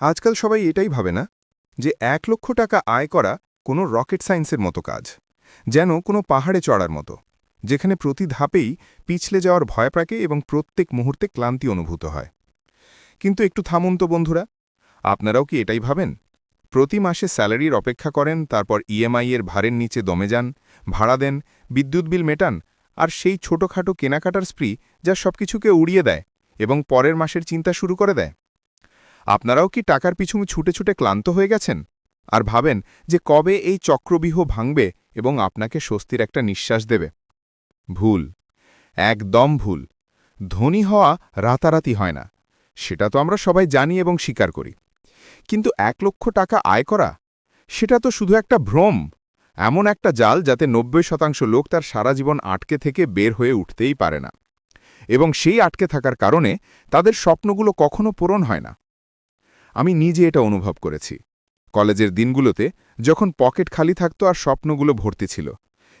আজকাল সবাই এটাই ভাবে না যে এক লক্ষ টাকা আয় করা কোনো রকেট সায়েন্সের মতো কাজ, যেন কোনো পাহাড়ে চড়ার মতো, যেখানে প্রতি ধাপেই পিছলে যাওয়ার ভয় পাকে এবং প্রত্যেক মুহূর্তে ক্লান্তি অনুভূত হয়। কিন্তু একটু থামুন তো বন্ধুরা, আপনারাও কি এটাই ভাবেন? প্রতি মাসে স্যালারির অপেক্ষা করেন, তারপর ইএমআই এর ভারের নিচে দমে যান, ভাড়া দেন, বিদ্যুৎ বিল মেটান, আর সেই ছোটখাটো কেনাকাটার স্প্রি যা সবকিছুকে উড়িয়ে দেয় এবং পরের মাসের চিন্তা শুরু করে দেয়। আপনারাও কি টাকার পিছু ছুটে ছুটে ক্লান্ত হয়ে গেছেন? আর ভাবেন যে কবে এই চক্রবিহ ভাঙবে এবং আপনাকে স্বস্তির একটা নিঃশ্বাস দেবে। ভুল। একদম ভুল। ধনী হওয়া রাতারাতি হয় না। সেটা তো আমরা সবাই জানি এবং স্বীকার করি। কিন্তু এক লক্ষ টাকা আয় করা? সেটা তো শুধু একটা ভ্রম। এমন একটা জাল যাতে নব্বই শতাংশ লোক তার সারা জীবন আটকে থেকে বের হয়ে উঠতেই পারে না। এবং সেই আটকে থাকার কারণে তাদের স্বপ্নগুলো কখনো পূরণ হয় না। আমি নিজে এটা অনুভব করেছি। কলেজের দিনগুলোতে যখন পকেট খালি থাকতো আর স্বপ্নগুলো ভর্তি ছিল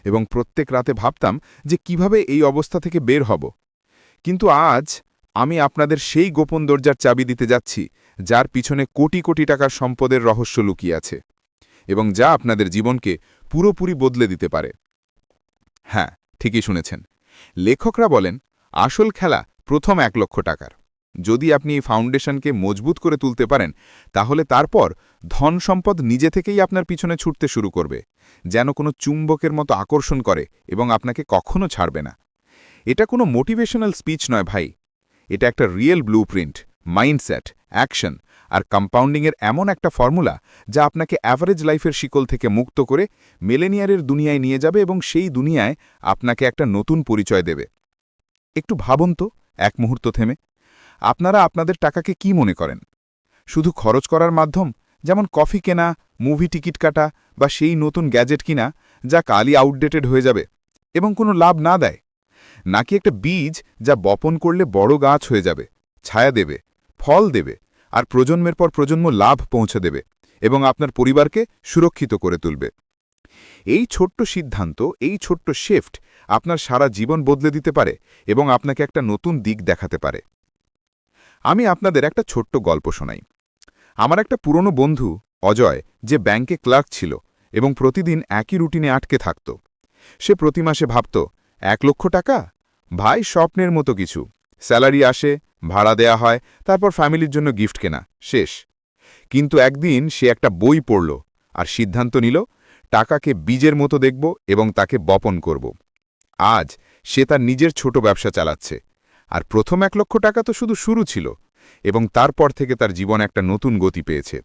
এবং প্রত্যেক রাতে ভাবতাম যে কীভাবে এই অবস্থা থেকে বের হব। কিন্তু আজ আমি আপনাদের সেই গোপন দরজার চাবি দিতে যাচ্ছি, যার পিছনে কোটি কোটি টাকার সম্পদের রহস্য লুকিয়ে আছে এবং যা আপনাদের জীবনকে পুরোপুরি বদলে দিতে পারে। হ্যাঁ ঠিকই শুনেছেন। লেখকরা বলেন, আসল খেলা প্রথম এক লক্ষ টাকার। যদি আপনি এই ফাউন্ডেশনকে মজবুত করে তুলতে পারেন, তাহলে তারপর ধন সম্পদ নিজে থেকেই আপনার পিছনে ছুটতে শুরু করবে, যেন কোনো চুম্বকের মতো আকর্ষণ করে এবং আপনাকে কখনো ছাড়বে না। এটা কোনো মোটিভেশনাল স্পিচ নয় ভাই। এটা একটা real blueprint mindset, action আর কম্পাউন্ডিংয়ের এমন একটা ফর্মুলা যা আপনাকে অ্যাভারেজ লাইফের শিকল থেকে মুক্ত করে মেলেনিয়ারের দুনিয়ায় নিয়ে যাবে এবং সেই দুনিয়ায় আপনাকে একটা নতুন পরিচয় দেবে। একটু ভাবুন তো, এক মুহূর্ত থেমে। আপনারা আপনাদের টাকাকে কি মনে করেন? শুধু খরচ করার মাধ্যম? যেমন কফি কেনা, মুভি টিকিট কাটা, বা সেই নতুন গ্যাজেট কিনা, যা কালই আউটডেটেড হয়ে যাবে, এবং কোনো লাভ না দেয়। নাকি একটা বীজ যা বপন করলে বড় গাছ হয়ে যাবে, ছায়া দেবে, ফল দেবে, আর প্রজন্মের পর প্রজন্ম লাভ পৌঁছে দেবে, এবং আপনার পরিবারকে সুরক্ষিত করে তুলবে। এই ছোট্ট সিদ্ধান্ত, এই ছোট্ট শিফট আপনার সারা জীবন বদলে দিতে পারে, এবং আপনাকে একটা নতুন দিক দেখাতে পারে। আমি আপনাদের একটা ছোট্ট গল্প শোনাই। আমার একটা পুরনো বন্ধু, অজয়, যে ব্যাংকে ক্লার্ক ছিল এবং প্রতিদিন একই রুটিনে আটকে থাকত। সে প্রতি মাসে ভাবত, এক লক্ষ টাকা? ভাই, স্বপ্নের মতো কিছু। স্যালারি আসে, ভাড়া দেয়া হয়, তারপর ফ্যামিলির জন্য গিফট কেনা, শেষ। কিন্তু একদিন সে একটা বই পড়ল আর সিদ্ধান্ত নিল, টাকাকে বীজের মতো দেখব এবং তাকে বপন করব। আজ সে তার নিজের ছোট ব্যবসা চালাচ্ছে। আর প্রথম এক লক্ষ টাকা তো শুধু শুরু ছিল, এবং তারপর থেকে তার জীবন একটা নতুন গতি পেয়েছে।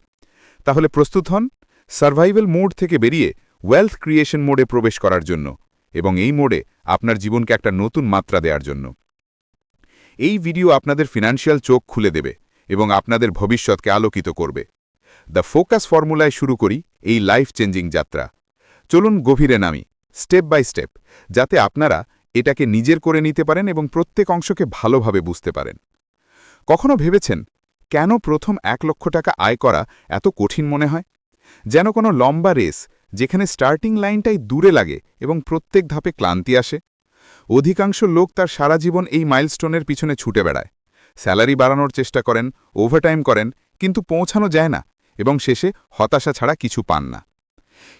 তাহলে প্রস্তুত হন, সার্ভাইভাল মোড থেকে বেরিয়ে ওয়েলথ ক্রিয়েশন মোডে প্রবেশ করার জন্য, এবং এই মোডে আপনার জীবনকে একটা নতুন মাত্রা দেওয়ার জন্য। এই ভিডিও আপনাদের ফিনান্সিয়াল চোখ খুলে দেবে, এবং আপনাদের ভবিষ্যৎকে আলোকিত করবে। দ্য ফোকাস ফর্মুলায় শুরু করি এই লাইফ চেঞ্জিং যাত্রা। চলুন গভীরে নামি স্টেপ বাই স্টেপ যাতে আপনারা এটাকে নিজের করে নিতে পারেন এবং প্রত্যেক অংশকে ভালোভাবে বুঝতে পারেন। কখনো ভেবেছেন, কেন প্রথম এক লক্ষ টাকা আয় করা এত কঠিন মনে হয়? যেন কোনো লম্বা রেস, যেখানে স্টার্টিং লাইনটাই দূরে লাগে এবং প্রত্যেক ধাপে ক্লান্তি আসে? অধিকাংশ লোক তার সারা জীবন এই মাইলস্টোনের পিছনে ছুটে বেড়ায়। স্যালারি বাড়ানোর চেষ্টা করেন, ওভারটাইম করেন, কিন্তু পৌঁছানো যায় না এবং শেষে হতাশা ছাড়া কিছু পান না।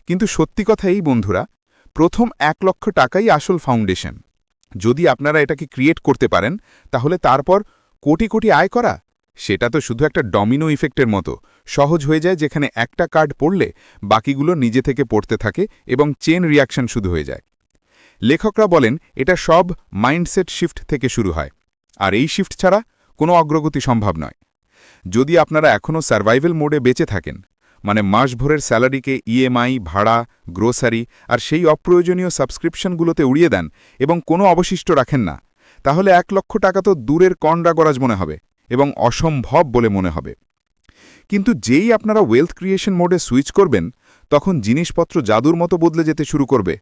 কিন্তু সত্যি কথা এই, বন্ধুরা প্রথম এক লক্ষ টাকাই আসল ফাউন্ডেশন। যদি আপনারা এটাকে ক্রিয়েট করতে পারেন, তাহলে তারপর কোটি কোটি আয় করা? সেটা তো শুধু একটা ডমিনো ইফেক্টের মতো। সহজ হয়ে যায় যেখানে একটা কার্ড পড়লে বাকিগুলো নিজে থেকে পড়তে থাকে এবং চেন রিয়াকশন শুধু হয়ে যায়। লেখকরা বলেন, এটা সব মাইন্ডসেট শিফট থেকে শুরু হয়। আর এই শিফট ছাড়া কোনো অগ্রগতি সম্ভব নয়। যদি আপনারা এখনও সার্ভাইভেল মোডে বেঁচে থাকেন মানে মাসভরের স্যালারিকে ইএমআই, ভাড়া, গ্রোসারি আর সেই অপ্রয়োজনীয় সাবস্ক্রিপশনগুলোতে উড়িয়ে দেন এবং কোনো অবশিষ্ট রাখেন না। তাহলে এক লক্ষ টাকা তো দূরের কন্ডাগরাজ মনে হবে এবং অসম্ভব বলে মনে হবে। কিন্তু যেই আপনারা ওয়েলথ ক্রিয়েশন মোডে সুইচ করবেন, তখন জিনিসপত্র জাদুর মতো বদলে যেতে শুরু করবে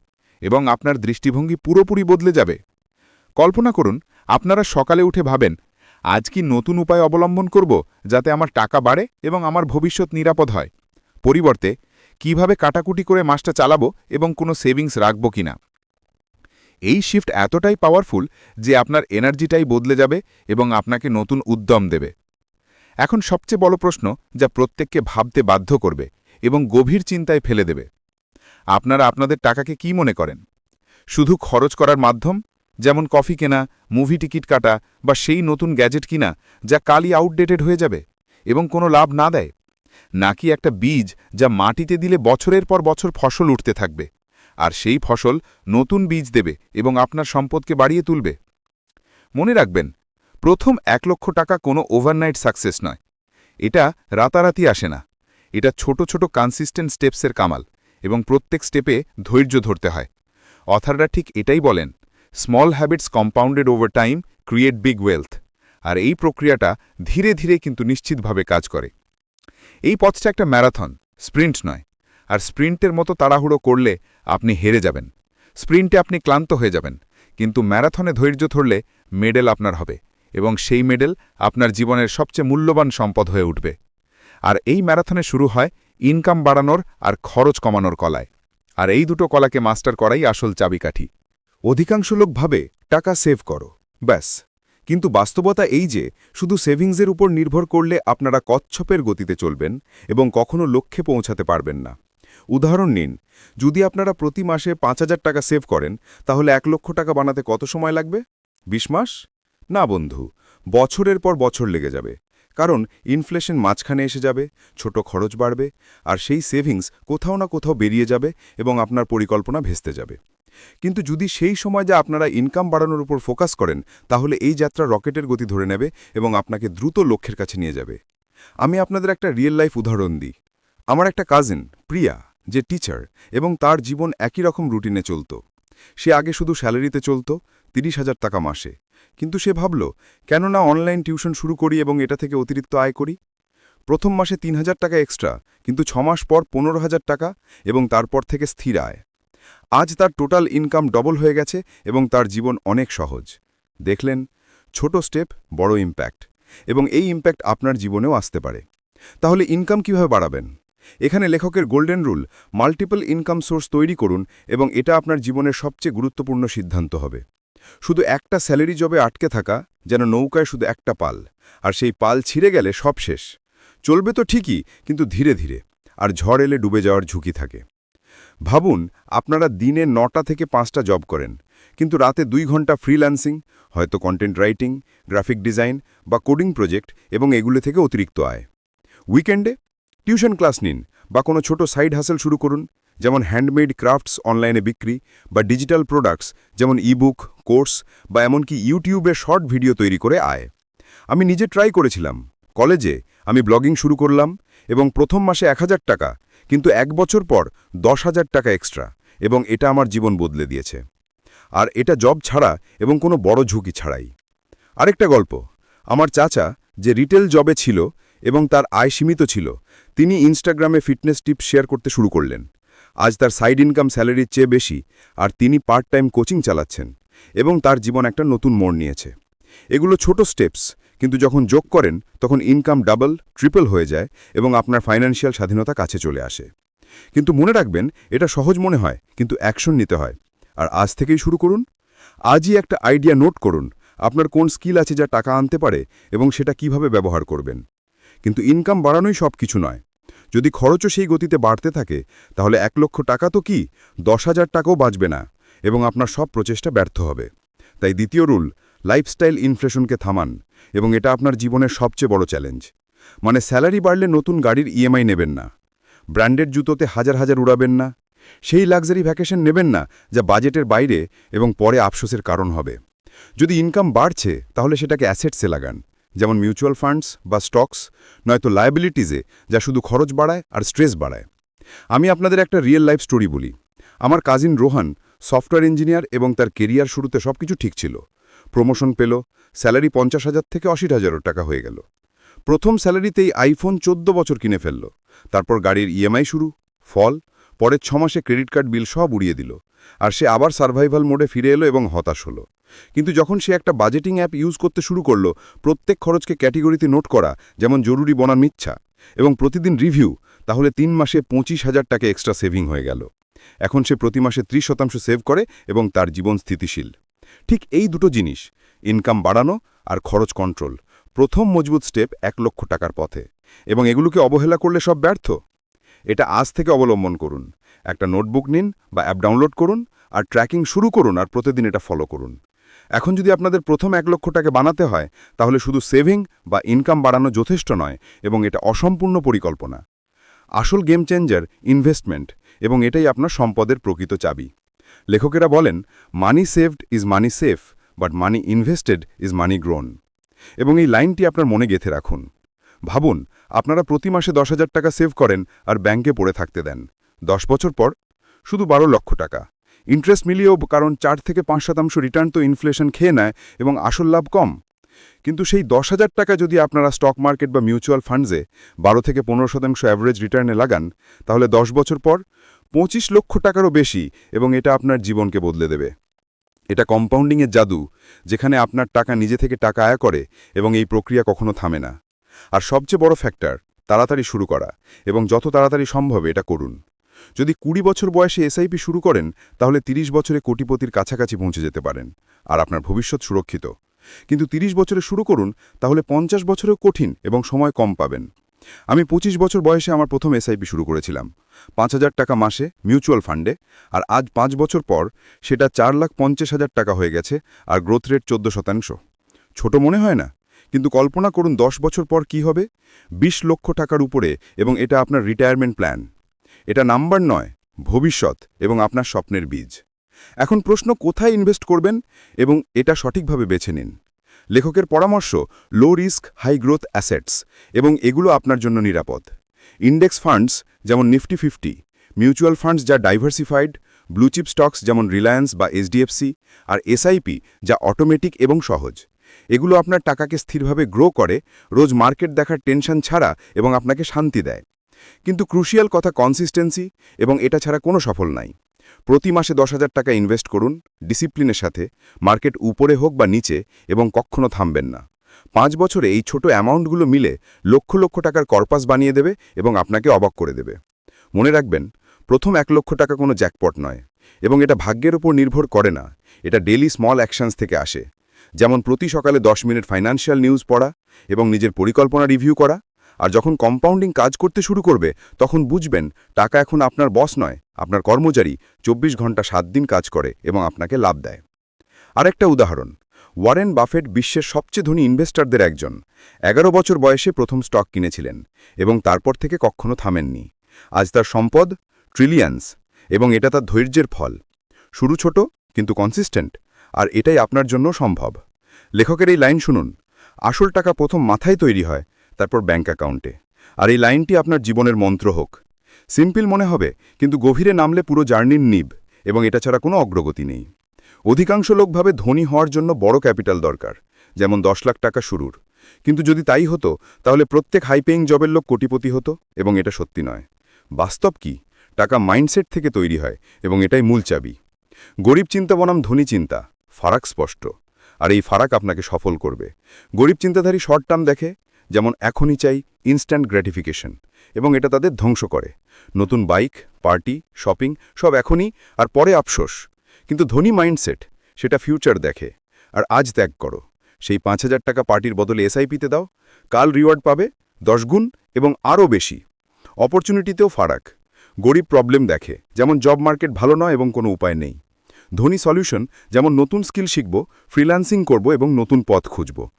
এবং আপনার দৃষ্টিভঙ্গি পুরোপুরি বদলে যাবে। কল্পনা করুন, আপনারা সকালে উঠে ভাবেন, আজ কি নতুন উপায় অবলম্বন করব যাতে আমার টাকা বাড়ে এবং আমার ভবিষ্যৎ নিরাপদ হয়? পরিবর্তে, কীভাবে কাটাকুটি করে মাসটা চালাবো এবং কোনো সেভিংস রাখব কিনা? এই শিফট এতটাই পাওয়ারফুল যে আপনার এনার্জিটাই বদলে যাবে এবং আপনাকে নতুন উদ্যম দেবে। এখন সবচেয়ে বড় প্রশ্ন যা প্রত্যেককে ভাবতে বাধ্য করবে এবং গভীর চিন্তায় ফেলে দেবে। আপনারা আপনাদের টাকাকে কি মনে করেন? শুধু খরচ করার মাধ্যম? যেমন কফি কেনা মুভি টিকিট কাটা বা সেই নতুন গ্যাজেট কিনা যা কালই আউটডেটেড হয়ে যাবে এবং কোনো লাভ না দেয়? নাকি একটা বীজ যা মাটিতে দিলে বছরের পর বছর ফসল উঠতে থাকবে। আর সেই ফসল নতুন বীজ দেবে এবং আপনার সম্পদকে বাড়িয়ে তুলবে। মনে রাখবেন, প্রথম এক লক্ষ টাকা কোনো ওভারনাইট সাকসেস নয়। এটা রাতারাতি আসে না। এটা ছোট ছোট কনসিস্টেন্ট স্টেপসের কামাল এবং প্রত্যেক স্টেপে ধৈর্য ধরতে হয়। অথাররা ঠিক এটাই বলেন small habits compounded over time create big wealth আর এই প্রক্রিয়াটা ধীরে ধীরে কিন্তু নিশ্চিতভাবে কাজ করে। এই পথটা একটা ম্যারাথন, স্প্রিন্ট নয়। আর স্প্রিন্টের মতো তাড়াহুড়ো করলে আপনি হেরে যাবেন। স্প্রিন্টে আপনি ক্লান্ত হয়ে যাবেন। কিন্তু ম্যারাথনে ধৈর্য ধরলে মেডেল আপনার হবে এবং সেই মেডেল আপনার জীবনের সবচেয়ে মূল্যবান সম্পদ হয়ে উঠবে। আর এই ম্যারাথনে শুরু হয় ইনকাম বাড়ানোর আর খরচ কমানোর কলায়। আর এই দুটো কলাকে মাস্টার করাই আসল চাবিকাঠি। অধিকাংশ লোক ভাবে, টাকা সেভ করো। ব্যাস। কিন্তু বাস্তবতা এই যে, শুধু সেভিংসের উপর নির্ভর করলে আপনারা কচ্ছপের গতিতে চলবেন এবং কখনো লক্ষ্যে পৌঁছাতে পারবেন না। উদাহরণ নিন, যদি আপনারা প্রতি মাসে পাঁচ হাজার টাকা সেভ করেন, তাহলে এক লক্ষ টাকা বানাতে কত সময় লাগবে? বিশ মাস? না বন্ধু, বছরের পর বছর লেগে যাবে। কারণ ইনফ্লেশন মাঝখানে এসে যাবে, ছোট খরচ বাড়বে, আর সেই সেভিংস কোথাও না কোথাও বেরিয়ে যাবে এবং আপনার পরিকল্পনা ভেস্তে যাবে। কিন্তু যদি সেই সময় যা আপনারা ইনকাম বাড়ানোর উপর ফোকাস করেন, তাহলে এই যাত্রা রকেটের গতি ধরে নেবে এবং আপনাকে দ্রুত লক্ষ্যের কাছে নিয়ে যাবে। আমি আপনাদের একটা রিয়েল লাইফ উদাহরণ দিই। আমার একটা কাজিন প্রিয়া, যে টিচার এবং তার জীবন একই রকম রুটিনে চলত। সে আগে শুধু স্যালারিতে চলত, তিরিশ হাজার টাকা মাসে। কিন্তু সে ভাবল কেন না অনলাইন টিউশন শুরু করি এবং এটা থেকে অতিরিক্ত আয় করি? প্রথম মাসে তিন হাজার টাকা এক্সট্রা কিন্তু ছমাস পর পনেরো হাজার টাকা এবং তারপর থেকে স্থির আয়। আজ তার টোটাল ইনকাম ডবল হয়ে গেছে এবং তার জীবন অনেক সহজ। দেখলেন, ছোট স্টেপ, বড় ইম্প্যাক্ট এবং এই ইম্প্যাক্ট আপনার জীবনেও আসতে পারে। তাহলে ইনকাম কীভাবে বাড়াবেন? এখানে লেখকের golden rule, multiple income source তৈরি করুন এবং এটা আপনার জীবনের সবচেয়ে গুরুত্বপূর্ণ সিদ্ধান্ত হবে। শুধু একটা স্যালারি জবে আটকে থাকা, যেন নৌকায় শুধু একটা পাল, আর সেই পাল ছিঁড়ে গেলে সব শেষ। চলবে তো ঠিকই, কিন্তু ধীরে ধীরে, আর ঝড় এলে ডুবে যাওয়ার ঝুঁকি থাকে। ভাবুন, আপনারা দিনে নটা থেকে পাঁচটা জব করেন, কিন্তু রাতে দুই ঘণ্টা ফ্রিল্যান্সিং হয়তো কন্টেন্ট রাইটিং গ্রাফিক ডিজাইন বা কোডিং প্রজেক্ট এবং এগুলো থেকে অতিরিক্ত আয়। উইকেন্ডে টিউশন ক্লাস নিন বা কোনো ছোট সাইড হাসেল শুরু করুন, যেমন হ্যান্ডমেড ক্রাফটস অনলাইনে বিক্রি বা ডিজিটাল প্রোডাক্টস যেমন ইবুক কোর্স বা এমনকি ইউটিউবে শর্ট ভিডিও তৈরি করে আয়। আমি নিজে ট্রাই করেছিলাম। কলেজে আমি ব্লগিং শুরু করলাম এবং প্রথম মাসে এক হাজার টাকা কিন্তু এক বছর পর দশ হাজার টাকা এক্সট্রা এবং এটা আমার জীবন বদলে দিয়েছে। আর এটা জব ছাড়া এবং কোনো বড় ঝুঁকি ছাড়াই। আরেকটা গল্প, আমার চাচা যে রিটেল জবে ছিল এবং তার আয় সীমিত ছিল, তিনি ইনস্টাগ্রামে ফিটনেস টিপস শেয়ার করতে শুরু করলেন। আজ তার সাইড ইনকাম স্যালারির চেয়ে বেশি, আর তিনি পার্ট টাইম কোচিং চালাচ্ছেন, এবং তার জীবন একটা নতুন মোড় নিয়েছে। এগুলো ছোট স্টেপস কিন্তু যখন যোগ করেন, তখন ইনকাম ডাবল ট্রিপল হয়ে যায় এবং আপনার ফাইন্যান্সিয়াল স্বাধীনতা কাছে চলে আসে। কিন্তু মনে রাখবেন, এটা সহজ মনে হয়, কিন্তু অ্যাকশন নিতে হয়। আর আজ থেকেই শুরু করুন। আজই একটা আইডিয়া নোট করুন, আপনার কোন স্কিল আছে যা টাকা আনতে পারে এবং সেটা কীভাবে ব্যবহার করবেন। কিন্তু ইনকাম বাড়ানোই সব কিছু নয়। যদি খরচও সেই গতিতে বাড়তে থাকে, তাহলে এক লক্ষ টাকা তো কি? দশ হাজার টাকাও বাঁচবে না এবং আপনার সব প্রচেষ্টা ব্যর্থ হবে। তাই দ্বিতীয় রুল লাইফস্টাইল ইনফ্লেশনকে থামান। এবং এটা আপনার জীবনের সবচেয়ে বড় চ্যালেঞ্জ। মানে স্যালারি বাড়লে নতুন গাড়ির ইএমআই নেবেন না। ব্র্যান্ডেড জুতোতে হাজার হাজার উড়াবেন না। সেই লাক্সারি ভ্যাকেশন নেবেন না, যা বাজেটের বাইরে এবং পরে আফসোসের কারণ হবে। যদি ইনকাম বাড়ছে, তাহলে সেটাকে অ্যাসেটসে লাগান। যেমন মিউচুয়াল ফান্ডস বা স্টকস, নয়তো লায়াবিলিটিজে, যা শুধু খরচ বাড়ায় আর স্ট্রেস বাড়ায়। আমি আপনাদের একটা রিয়েল লাইফ স্টোরি বলি। আমার কাজিন রোহান সফটওয়্যার ইঞ্জিনিয়ার এবং তার কেরিয়ার শুরুতে সবকিছু ঠিক ছিল। প্রমোশন পেল, স্যালারি পঞ্চাশ হাজার থেকে আশি হাজারও টাকা হয়ে গেল। প্রথম স্যালারিতেই আইফোন চোদ্দ বছর কিনে ফেলল। তারপর গাড়ির ইএমআই শুরু, ফল, পরের ছমাসে ক্রেডিট কার্ড বিল সব উড়িয়ে দিল। আর সে আবার সার্ভাইভাল মোডে ফিরে এলো এবং হতাশ হলো। কিন্তু যখন সে একটা বাজেটিং অ্যাপ ইউজ করতে শুরু করল, প্রত্যেক খরচকে ক্যাটেগরিতে নোট করা যেমন জরুরি বনার মিচ্ছা এবং প্রতিদিন রিভিউ, তাহলে তিন মাসে পঁচিশ হাজার টাকা এক্সট্রা সেভিং হয়ে গেল। এখন সে প্রতি মাসে ত্রিশ শতাংশ সেভ করে এবং তার জীবন স্থিতিশীল। ঠিক এই দুটো জিনিস ইনকাম বাড়ানো আর খরচ কন্ট্রোল প্রথম মজবুত স্টেপ এক লক্ষ টাকার পথে। এবং এগুলোকে অবহেলা করলে সব ব্যর্থ? এটা আজ থেকে অবলম্বন করুন। একটা নোটবুক নিন বা অ্যাপ ডাউনলোড করুন আর ট্র্যাকিং শুরু করুন আর প্রতিদিন এটা ফলো করুন। এখন যদি আপনাদের প্রথম এক লক্ষ টাকা বানাতে হয়, তাহলে শুধু সেভিং বা ইনকাম বাড়ানো যথেষ্ট নয় এবং এটা অসম্পূর্ণ পরিকল্পনা। আসল গেম চেঞ্জার ইনভেস্টমেন্ট এবং এটাই আপনার সম্পদের প্রকৃত চাবি। লেখকেরা বলেন money saved is money safe but money invested is money grown এবং এই লাইনটি আপনার মনে গেঁথে রাখুন। ভাবুন, আপনারা প্রতি মাসে দশ হাজার টাকা সেভ করেন আর ব্যাংকে পড়ে থাকতে দেন। দশ বছর পর শুধু বারো লক্ষ টাকা। ইন্টারেস্ট মিলিয়েও কারণ চার থেকে পাঁচ শতাংশ রিটার্ন তো ইনফ্লেশন খেয়ে নেয় এবং আসল লাভ কম। কিন্তু সেই দশ হাজার টাকা যদি আপনারা স্টক মার্কেট বা মিউচুয়াল ফান্ডসে বারো থেকে পনেরো শতাংশ অ্যাভারেজ রিটার্নে লাগান, তাহলে দশ বছর পর পঁচিশ লক্ষ টাকারও বেশি এবং এটা আপনার জীবনকে বদলে দেবে। এটা কম্পাউন্ডিংয়ের জাদু, যেখানে আপনার টাকা নিজে থেকে টাকা আয় করে এবং এই প্রক্রিয়া কখনো থামে না। আর সবচেয়ে বড় ফ্যাক্টর তাড়াতাড়ি শুরু করা এবং যত তাড়াতাড়ি সম্ভব এটা করুন। যদি কুড়ি বছর বয়সে এসআইপি শুরু করেন, তাহলে ৩০ বছরে কোটিপতির কাছাকাছি পৌঁছে যেতে পারেন, আর আপনার ভবিষ্যৎ সুরক্ষিত। কিন্তু ৩০ বছরে শুরু করুন, তাহলে পঞ্চাশ বছরেও কঠিন এবং সময় কম পাবেন। আমি ২৫ বছর বয়সে আমার প্রথম এসআইপি শুরু করেছিলাম। পাঁচ হাজার টাকা মাসে মিউচুয়াল ফান্ডে, আর আজ পাঁচ বছর পর সেটা চার লাখ পঞ্চাশ হাজার টাকা হয়ে গেছে আর গ্রোথ রেট চোদ্দ শতাংশ। ছোট মনে হয় না? কিন্তু কল্পনা করুন দশ বছর পর কি হবে? ২০ লক্ষ টাকার উপরে এবং এটা আপনার রিটায়ারমেন্ট প্ল্যান এটা নাম্বার নয়, ভবিষ্যৎ এবং আপনার স্বপ্নের বীজ। এখন প্রশ্ন কোথায় ইনভেস্ট করবেন এবং এটা সঠিকভাবে বেছে নিন। লেখকের পরামর্শ low risk high growth assets এবং এগুলো আপনার জন্য নিরাপদ। ইন্ডেক্স ফান্ডস যেমন নিফটি ফিফটি মিউচুয়াল ফান্ডস যা ডাইভার্সিফাইড ব্লুচিপ স্টকস যেমন রিলায়েন্স বা এইচডিএফসি আর এসআইপি যা অটোমেটিক এবং সহজ। এগুলো আপনার টাকাকে স্থিরভাবে গ্রো করে, রোজ মার্কেট দেখার টেনশন ছাড়া এবং আপনাকে শান্তি দেয়। কিন্তু ক্রুশিয়াল কথা কনসিস্টেন্সি এবং এটা ছাড়া কোনো সফল নাই। প্রতি মাসে দশ হাজার টাকা ইনভেস্ট করুন ডিসিপ্লিনের সাথে মার্কেট উপরে হোক বা নিচে, এবং কখনো থামবেন না। পাঁচ বছরে এই ছোট অ্যামাউন্টগুলো মিলে লক্ষ লক্ষ টাকার কর্পাস বানিয়ে দেবে এবং আপনাকে অবাক করে দেবে। মনে রাখবেন, প্রথম এক লক্ষ টাকা কোনো জ্যাকপট নয়, এবং এটা ভাগ্যের ওপর নির্ভর করে না, এটা ডেলি স্মল অ্যাকশনস থেকে আসে। যেমন প্রতি সকালে দশ মিনিট ফাইন্যান্সিয়াল নিউজ পড়া, এবং নিজের পরিকল্পনা রিভিউ করা আর যখন কম্পাউন্ডিং কাজ করতে শুরু করবে, তখন বুঝবেন টাকা এখন আপনার বস নয়, আপনার কর্মচারী ২৪ ঘণ্টা সাত দিন কাজ করে এবং আপনাকে লাভ দেয়। আরেকটা উদাহরণ, ওয়ারেন বাফেট বিশ্বের সবচেয়ে ধনী ইনভেস্টরদের একজন। এগারো বছর বয়সে প্রথম স্টক কিনেছিলেন এবং তারপর থেকে কখনো থামেননি। আজ তার সম্পদ ট্রিলিয়ান্স এবং এটা তার ধৈর্যের ফল। শুরু ছোট, কিন্তু কনসিস্টেন্ট আর এটাই আপনার জন্য সম্ভব। লেখকের এই লাইন শুনুন, আসল টাকা প্রথম মাথায় তৈরি হয় তারপর ব্যাঙ্ক অ্যাকাউন্টে। আর এই লাইনটি আপনার জীবনের মন্ত্র হোক। সিম্পল মনে হবে, কিন্তু গভীরে নামলে পুরো জার্নির নিব, এবং এটা ছাড়া কোনো অগ্রগতি নেই। অধিকাংশ লোকভাবে ধনী হওয়ার জন্য বড় ক্যাপিটাল দরকার, যেমন দশ লাখ টাকা শুরুর। কিন্তু যদি তাই হতো, তাহলে প্রত্যেক হাইপেইং জবের লোক কোটিপতি হতো, এবং এটা সত্যি নয়। বাস্তব কি? টাকা মাইন্ডসেট থেকে তৈরি হয়, এবং এটাই মূল চাবি। গরিব চিন্তা বনাম ধনী চিন্তা, ফারাক স্পষ্ট। আর এই ফারাক আপনাকে সফল করবে। গরিব চিন্তাধারী শর্ট টার্ম দেখে যেমন এখনই চাই ইনস্ট্যান্ট গ্র্যাটিফিকেশন এবং এটা তাদের ধ্বংস করে। নতুন বাইক, পার্টি, শপিং, সব এখনই, আর পরে আফসোস। কিন্তু ধনী মাইন্ডসেট, সেটা ফিউচার দেখে। আর আজ ত্যাগ করো। সেই পাঁচ হাজার টাকা পার্টির বদলে এসআইপিতে দাও। কাল রিওয়ার্ড পাবে গুণ এবং আরও বেশি। অপরচুনিটিতেও ফারাক। গরিব প্রবলেম দেখে। যেমন জব মার্কেট ভালো নয় এবং কোনো উপায় নেই। ধনী সলিউশন যেমন নতুন স্কিল শিখব ফ্রিল্যান্সিং করব এবং নতুন পথ খুঁজব।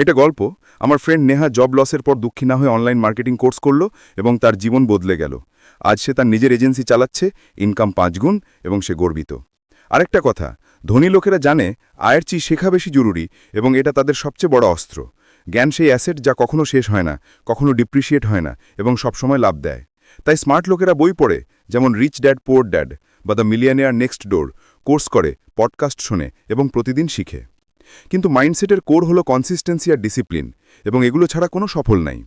এটা গল্প আমার ফ্রেন্ড নেহা জব লসের পর দুঃখী না হয়ে অনলাইন মার্কেটিং কোর্স করল এবং তার জীবন বদলে গেল। আজ সে তার নিজের এজেন্সি চালাচ্ছে ইনকাম পাঁচগুণ এবং সে গর্বিত। আরেকটা কথা, ধনী লোকেরা জানে আয়ের চেয়ে শেখা বেশি জরুরি এবং এটা তাদের সবচেয়ে বড় অস্ত্র। জ্ঞান সেই অ্যাসেট যা কখনো শেষ হয় না, কখনো ডিপ্রিসিয়েট হয় না এবং সবসময় লাভ দেয়। তাই স্মার্ট লোকেরা বই পড়ে, যেমন রিচ ড্যাড পোর ড্যাড বা the millionaire next door course করে পডকাস্ট শোনে এবং প্রতিদিন শিখে। কিন্তু মাইন্ডসেটের কোর হলো কনসিস্টেন্সি আর ডিসিপ্লিন এবং এগুলো ছাড়া কোনো সফল নাই।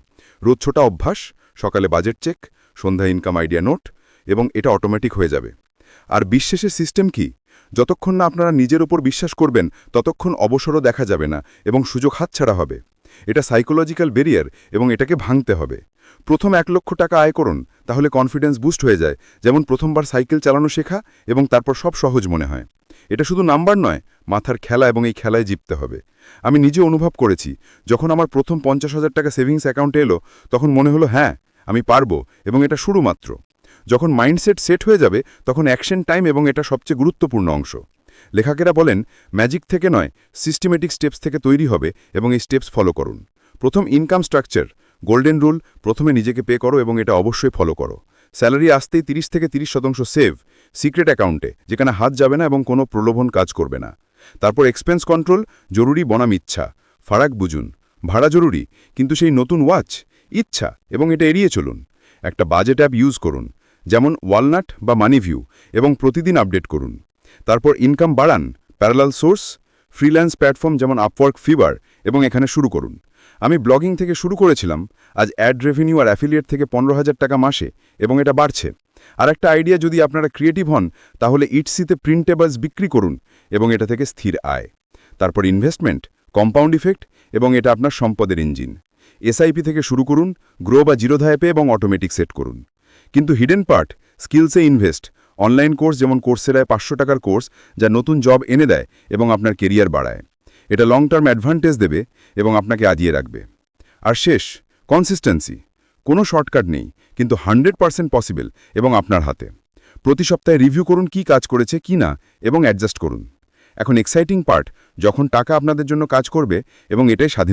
রোজ ছোটা অভ্যাস, সকালে বাজেট চেক সন্ধ্যা ইনকাম আইডিয়া নোট এবং এটা অটোমেটিক হয়ে যাবে। আর বিশ্বাসের সিস্টেম কি? যতক্ষণ না আপনারা নিজের ওপর বিশ্বাস করবেন, ততক্ষণ অবসরও দেখা যাবে না, এবং সুযোগ হাতছাড়া হবে। এটা সাইকোলজিক্যাল বেরিয়ার এবং এটাকে ভাঙতে হবে। প্রথম এক লক্ষ টাকা আয় করুন, তাহলে কনফিডেন্স বুস্ট হয়ে যায়, যেমন প্রথমবার সাইকেল চালানো শেখা, এবং তারপর সব সহজ মনে হয়। এটা শুধু নাম্বার নয়, মাথার খেলা এবং এই খেলায় জিততে হবে। আমি নিজে অনুভব করেছি, যখন আমার প্রথম পঞ্চাশ হাজার টাকা সেভিংস অ্যাকাউন্টে এলো, তখন মনে হলো হ্যাঁ আমি পারব এবং এটা শুরু মাত্র যখন মাইন্ডসেট সেট হয়ে যাবে, তখন অ্যাকশন টাইম এবং এটা সবচেয়ে গুরুত্বপূর্ণ অংশ। লেখকেরা বলেন, ম্যাজিক থেকে নয়, সিস্টেমেটিক স্টেপস থেকে তৈরি হবে এবং এই স্টেপস ফলো করুন। প্রথম ইনকাম স্ট্রাকচার, গোল্ডেন রুল, প্রথমে নিজেকে পে করো এবং এটা অবশ্যই ফলো করো। স্যালারি আসতেই 30 থেকে 30 শতাংশ সেভ সিক্রেট অ্যাকাউন্টে, যেখানে হাত যাবে না এবং কোনো প্রলোভন কাজ করবে না। তারপর এক্সপেন্স কন্ট্রোল, জরুরি বনাম ইচ্ছা। ফারাক বুঝুন। ভাড়া জরুরি, কিন্তু সেই নতুন ওয়াচ, ইচ্ছা, এবং এটা এড়িয়ে চলুন। একটা বাজেট অ্যাপ ইউজ করুন, যেমন ওয়ালনাট বা মানিভিউ, এবং প্রতিদিন আপডেট করুন। তারপর ইনকাম বাড়ান, প্যারালাল সোর্স, ফ্রিল্যান্স প্ল্যাটফর্ম যেমন আপওয়ার্ক, ফিবার, এবং এখানে শুরু করুন। আমি ব্লগিং থেকে শুরু করেছিলাম, আজ অ্যাড রেভিনিউ আর অ্যাফিলিয়েট থেকে পনেরো হাজার টাকা মাসে, এবং এটা বাড়ছে। আর একটা আইডিয়া যদি আপনারা ক্রিয়েটিভ হন, তাহলে ইটসিতে প্রিন্টেবলস বিক্রি করুন এবং এটা থেকে স্থির আয়। তারপর ইনভেস্টমেন্ট কম্পাউন্ড ইফেক্ট এবং এটা আপনার সম্পদের ইঞ্জিন এসআইপি থেকে শুরু করুন গ্রো বা জিরোধা অ্যাপে এবং অটোমেটিক সেট করুন। কিন্তু হিডেন পার্ট স্কিলসে ইনভেস্ট অনলাইন কোর্স যেমন কোর্সেরায় পাঁচশো টাকার কোর্স যা নতুন জব এনে দেয় এবং আপনার কেরিয়ার বাড়ায়। এটা লং টার্ম অ্যাডভান্টেজ দেবে এবং আপনাকে আজিয়ে রাখবে। আর শেষ কনসিস্টেন্সি কোনো শর্টকাট নেই, কিন্তু হান্ড্রেড পারসেন্ট পসিবল এবং আপনার হাতে। প্রতি সপ্তাহে রিভিউ করুন কি কাজ করেছে, কি না, এবং অ্যাডজাস্ট করুন। এখন এক্সাইটিং পার্ট, যখন টাকা আপনাদের জন্য কাজ করবে এবং এটাই স্বাধীন